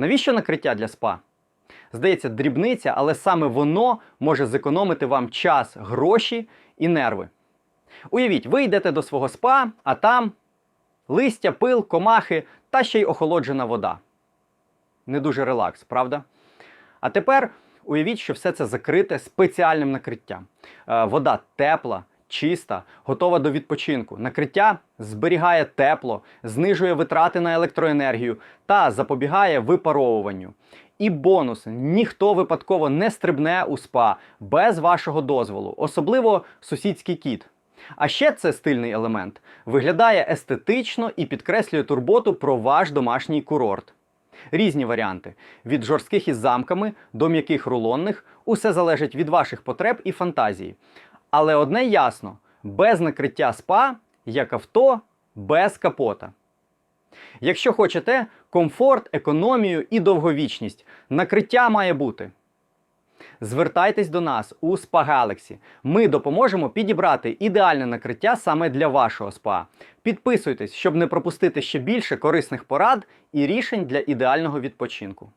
Навіщо накриття для спа? Здається, дрібниця, але саме воно може зекономити вам час, гроші і нерви. Уявіть, ви йдете до свого спа, а там листя, пил, комахи та ще й охолоджена вода. Не дуже релакс, правда? А тепер уявіть, що все це закрите спеціальним накриттям. Е, Вода тепла, чиста, готова до відпочинку. Накриття зберігає тепло, знижує витрати на електроенергію та запобігає випаровуванню. І бонус: ніхто випадково не стрибне у спа без вашого дозволу, особливо сусідський кіт. А ще це стильний елемент виглядає естетично і підкреслює турботу про ваш домашній курорт. Різні варіанти від жорстких із замками до м'яких рулонних усе залежить від ваших потреб і фантазії. Але одне ясно: без накриття спа як авто без капота. Якщо хочете комфорт, економію і довговічність, накриття має бути. Звертайтесь до нас у Spa Galaxy. Ми допоможемо підібрати ідеальне накриття саме для вашого спа. Підписуйтесь, щоб не пропустити ще більше корисних порад і рішень для ідеального відпочинку.